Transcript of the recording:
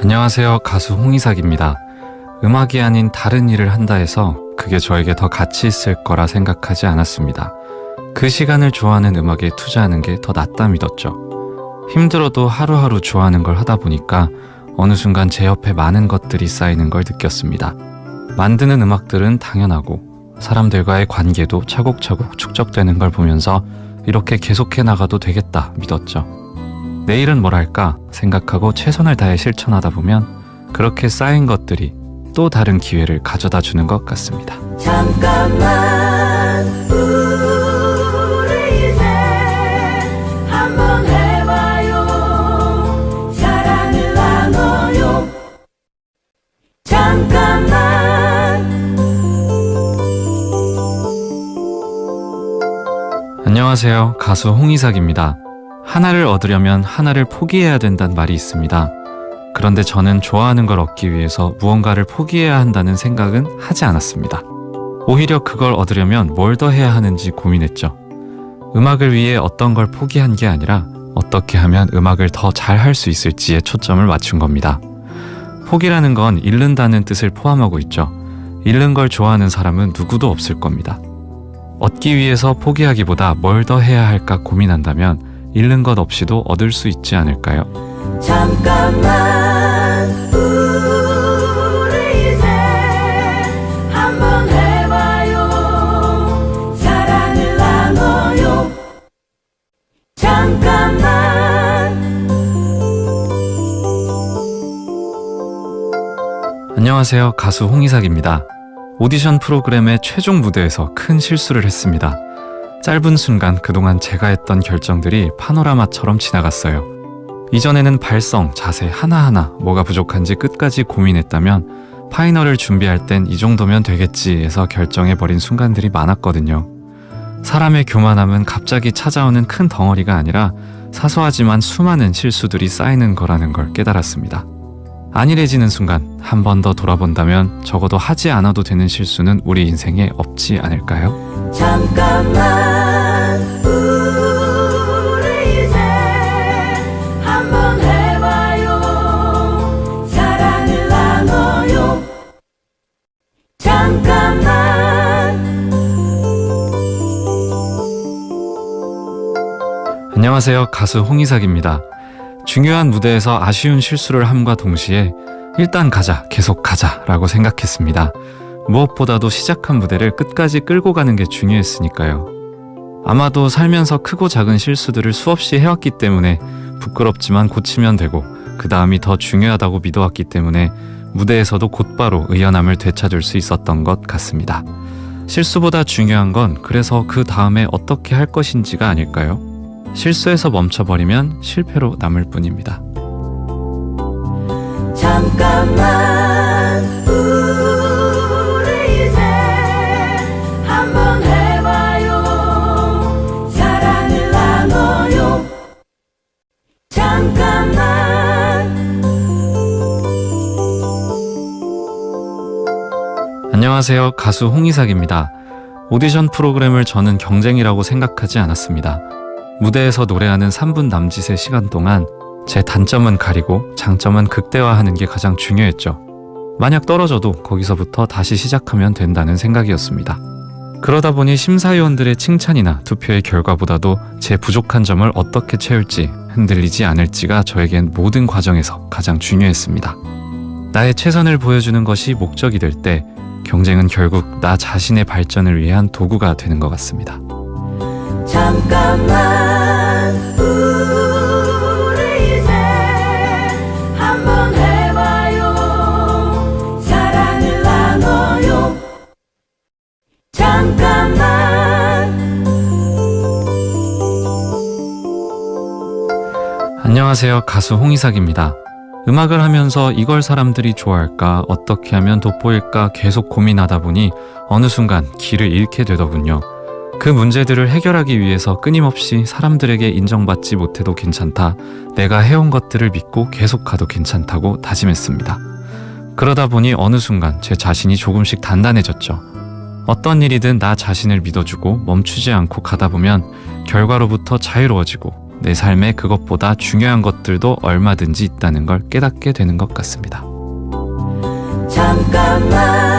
안녕하세요. 가수 홍이삭입니다. 음악이 아닌 다른 일을 한다 해서 그게 저에게 더 가치 있을 거라 생각하지 않았습니다. 그 시간을 좋아하는 음악에 투자하는 게 더 낫다 믿었죠. 힘들어도 하루하루 좋아하는 걸 하다 보니까 어느 순간 제 옆에 많은 것들이 쌓이는 걸 느꼈습니다. 만드는 음악들은 당연하고 사람들과의 관계도 차곡차곡 축적되는 걸 보면서 이렇게 계속해 나가도 되겠다 믿었죠. 내일은 뭘 할까 생각하고 최선을 다해 실천하다 보면 그렇게 쌓인 것들이 또 다른 기회를 가져다 주는 것 같습니다. 잠깐만 안녕하세요. 가수 홍이삭입니다. 하나를 얻으려면 하나를 포기해야 된다는 말이 있습니다. 그런데 저는 좋아하는 걸 얻기 위해서 무언가를 포기해야 한다는 생각은 하지 않았습니다. 오히려 그걸 얻으려면 뭘 더 해야 하는지 고민했죠. 음악을 위해 어떤 걸 포기한 게 아니라 어떻게 하면 음악을 더 잘 할 수 있을지에 초점을 맞춘 겁니다. 포기라는 건 잃는다는 뜻을 포함하고 있죠. 잃는 걸 좋아하는 사람은 누구도 없을 겁니다. 얻기 위해서 포기하기보다 뭘 더 해야 할까 고민한다면 잃는 것 없이도 얻을 수 있지 않을까요? 잠깐만 우리 이제 한번 해봐요 사랑을 나눠요 잠깐만 안녕하세요. 가수 홍이삭입니다. 오디션 프로그램의 최종 무대에서 큰 실수를 했습니다. 짧은 순간 그동안 제가 했던 결정들이 파노라마처럼 지나갔어요. 이전에는 발성, 자세 하나하나 뭐가 부족한지 끝까지 고민했다면 파이널을 준비할 땐 이 정도면 되겠지 해서 결정해버린 순간들이 많았거든요. 사람의 교만함은 갑자기 찾아오는 큰 덩어리가 아니라 사소하지만 수많은 실수들이 쌓이는 거라는 걸 깨달았습니다. 안일해지는 순간 한 번 더 돌아본다면 적어도 하지 않아도 되는 실수는 우리 인생에 없지 않을까요? 잠깐만 우리 이제 한번 해봐요 사랑을 나눠요 잠깐만 안녕하세요. 가수 홍이삭입니다. 중요한 무대에서 아쉬운 실수를 함과 동시에 일단 가자, 계속 가자 라고 생각했습니다. 무엇보다도 시작한 무대를 끝까지 끌고 가는 게 중요했으니까요. 아마도 살면서 크고 작은 실수들을 수없이 해왔기 때문에 부끄럽지만 고치면 되고 그 다음이 더 중요하다고 믿어왔기 때문에 무대에서도 곧바로 의연함을 되찾을 수 있었던 것 같습니다. 실수보다 중요한 건 그래서 그 다음에 어떻게 할 것인지가 아닐까요? 실수에서 멈춰버리면 실패로 남을 뿐입니다. 잠깐만 우리 이제 한번 해봐요 사랑을 나눠요 잠깐만 안녕하세요. 가수 홍이삭입니다. 오디션 프로그램을 저는 경쟁이라고 생각하지 않았습니다. 무대에서 노래하는 3분 남짓의 시간 동안 제 단점은 가리고 장점은 극대화하는 게 가장 중요했죠. 만약 떨어져도 거기서부터 다시 시작하면 된다는 생각이었습니다. 그러다 보니 심사위원들의 칭찬이나 투표의 결과보다도 제 부족한 점을 어떻게 채울지 흔들리지 않을지가 저에겐 모든 과정에서 가장 중요했습니다. 나의 최선을 보여주는 것이 목적이 될 때 경쟁은 결국 나 자신의 발전을 위한 도구가 되는 것 같습니다. 잠깐만 우리 이제 한번 해봐요 사랑을 나눠요 잠깐만 안녕하세요. 가수 홍이삭입니다. 음악을 하면서 이걸 사람들이 좋아할까, 어떻게 하면 돋보일까 계속 고민하다 보니 어느 순간 길을 잃게 되더군요. 그 문제들을 해결하기 위해서 끊임없이 사람들에게 인정받지 못해도 괜찮다. 내가 해온 것들을 믿고 계속 가도 괜찮다고 다짐했습니다. 그러다 보니 어느 순간 제 자신이 조금씩 단단해졌죠. 어떤 일이든 나 자신을 믿어주고 멈추지 않고 가다 보면 결과로부터 자유로워지고 내 삶에 그것보다 중요한 것들도 얼마든지 있다는 걸 깨닫게 되는 것 같습니다. 잠깐만.